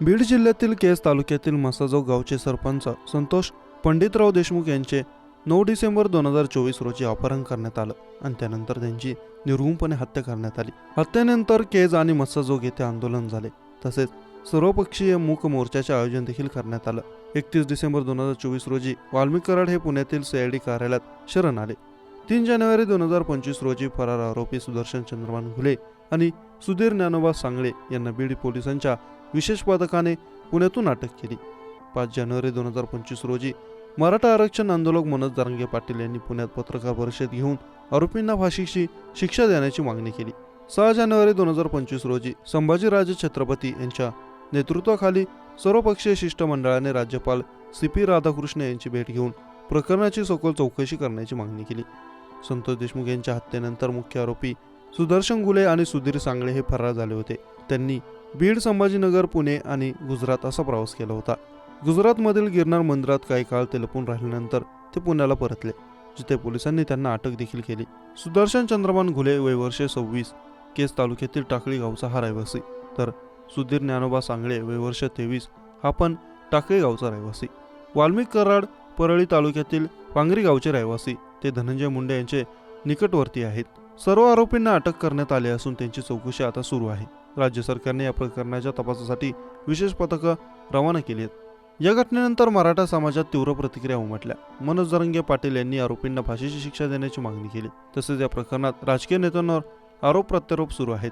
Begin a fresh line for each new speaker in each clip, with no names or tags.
बीड जिल्ह्यातील केस तालुक्यातील मसाजो गावचे सरपंच संतोष पंडितराव देशमुख यांचे नऊ डिसेंबर दोन हजार चोवीस रोजी अपहरण करण्यात आलं आणि त्यानंतर त्यांची निर्गुणपणे हत्या करण्यात आली. हत्येनंतर केज आणि मस्साजोग येथे आंदोलन झाले. तसेच सर्वपक्षीय मूक मोर्चाचे आयोजन देखील करण्यात आलं. एकतीस डिसेंबर दोन हजार चोवीस रोजी वाल्मिक कराड हे पुण्यातील सीआयडी कार्यालयात शरण आले. तीन जानेवारी दोन हजार पंचवीस रोजी फरार आरोपी सुदर्शन चंद्रमान घुले आणि सुधीर ज्ञानोबा सांगळे यांना बीड पोलिसांच्या विशेष पथकाने पुण्यातून अटक केली. पाच जानेवारी दोन हजार पंचवीस रोजी मराठा आरक्षण आंदोलक मनोज दारंगे पाटील यांनी पुण्यात पत्रकार परिषद घेऊन आरोपींना फाशीची शिक्षा देण्याची मागणी केली. सहा जानेवारी दोन हजार पंचवीस रोजी संभाजीराजे छत्रपती यांच्या नेतृत्वाखाली सर्वपक्षीय शिष्टमंडळाने राज्यपाल सी पी राधाकृष्ण यांची भेट घेऊन प्रकरणाची सखोल चौकशी करण्याची मागणी केली. संतोष देशमुख यांच्या हत्येनंतर मुख्य आरोपी सुदर्शन गुले आणि सुधीर सांगळे हे फरार झाले होते. त्यांनी बीड संभाजीनगर पुणे आणि गुजरात असा प्रवास केला होता. गुजरातमधील गिरनार मंदिरात काही काळ ते लपून राहिल्यानंतर ते पुण्याला परतले जिथे पोलिसांनी त्यांना अटक देखील केली. सुदर्शन चंद्रमान घुले वय वर्षे सव्वीस केस तालुक्यातील टाकळी गावचा हा रहिवासी. तर सुधीर ज्ञानोबा सांगळे वय वर्ष तेवीस हा पण टाकळी गावचा रहिवासी. वाल्मिक कराड परळी तालुक्यातील पांगरी गावचे रहिवासी. ते धनंजय मुंडे यांचे निकटवर्ती आहेत. सर्व आरोपींना अटक करण्यात आले असून त्यांची चौकशी आता सुरू आहे. राज्य सरकारने या प्रकरणाच्या तपासासाठी विशेष पथकं रवाना केली आहेत. या घटनेनंतर मराठा समाजात तीव्र प्रतिक्रिया उमटल्या. मनोज जरंगे पाटील यांनी आरोपींना फाशीची शिक्षा देण्याची मागणी केली. तसेच या प्रकरणात राजकीय नेत्यांवर आरोप प्रत्यारोप सुरू आहेत.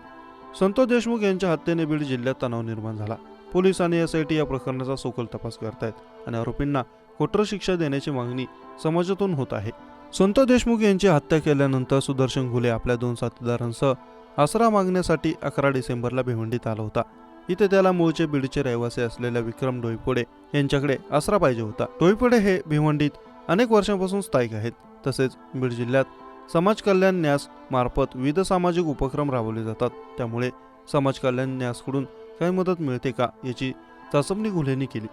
संतोष देशमुख यांच्या हत्येने बीड जिल्ह्यात तणाव निर्माण झाला. पोलीस आणि टी या प्रकरणाचा सखोल तपास करतायत आणि आरोपींना कठोर शिक्षा देण्याची मागणी समाजातून होत आहे. संत देशमुख यांची हत्या केल्यानंतर सुदर्शन घुले आपल्या दोन साथीदारांसह आसरा मागण्यासाठी अकरा डिसेंबरला भिवंडीत आला होता. इथे त्याला मूळचे बीडचे रहिवासी असलेल्या विक्रम डोईफोडे यांच्याकडे आसरा पाहिजे होता. डोईफोडे हे भिवंडीत अनेक वर्षांपासून स्थायिक आहेत. तसेच बीड जिल्ह्यात समाज कल्याण न्यास मार्फत विविध सामाजिक उपक्रम राबवले जातात. त्यामुळे समाज कल्याण न्यासकडून काही मदत मिळते का याची चाचपणी घुलेंनी केली.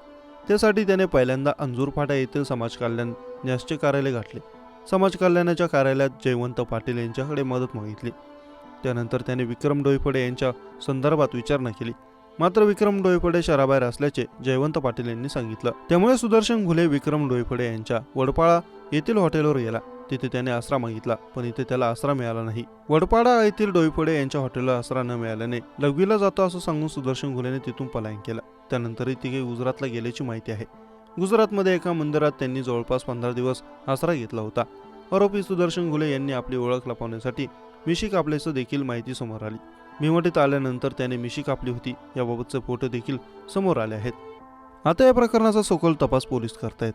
त्यासाठी त्याने पहिल्यांदा अंजूर फाटा येथील समाज कल्याण न्यासचे कार्यालय गाठले. समाज कल्याणाच्या कार्यालयात जयवंत पाटील यांच्याकडे मदत मागितली. त्यानंतर त्याने विक्रम डोईफडे यांच्या संदर्भात विचारणा केली. मात्र विक्रम डोईफडे शहराबाहेर असल्याचे जयवंत पाटील यांनी सांगितलं. त्यामुळे सुदर्शन घुले विक्रम डोईफडे यांच्या वडपाळा येथील हॉटेलवर गेला. तिथे त्याने आसरा मागितला पण इथे त्याला आसरा मिळाला नाही. वडपाडा येथील डोईफडे यांच्या हॉटेलला आसरा न मिळाल्याने लघवीला जातो असं सांगून सुदर्शन घुलेने तिथून पलायन केलं. त्यानंतरही तिघे गुजरातला गेल्याची माहिती आहे. गुजरातमध्ये एका मंदिरात त्यांनी जवळपास पंधरा दिवस आसरा घेतला होता. आरोपी सुदर्शन घुले यांनी आपली ओळख लपवण्यासाठी मिशी कापल्याचं देखील माहिती समोर आली. भिवंडीत आल्यानंतर त्याने मिशी कापली होती याबाबतचे फोटो देखील समोर आले आहेत. आता या प्रकरणाचा सखोल तपास पोलीस करतायत.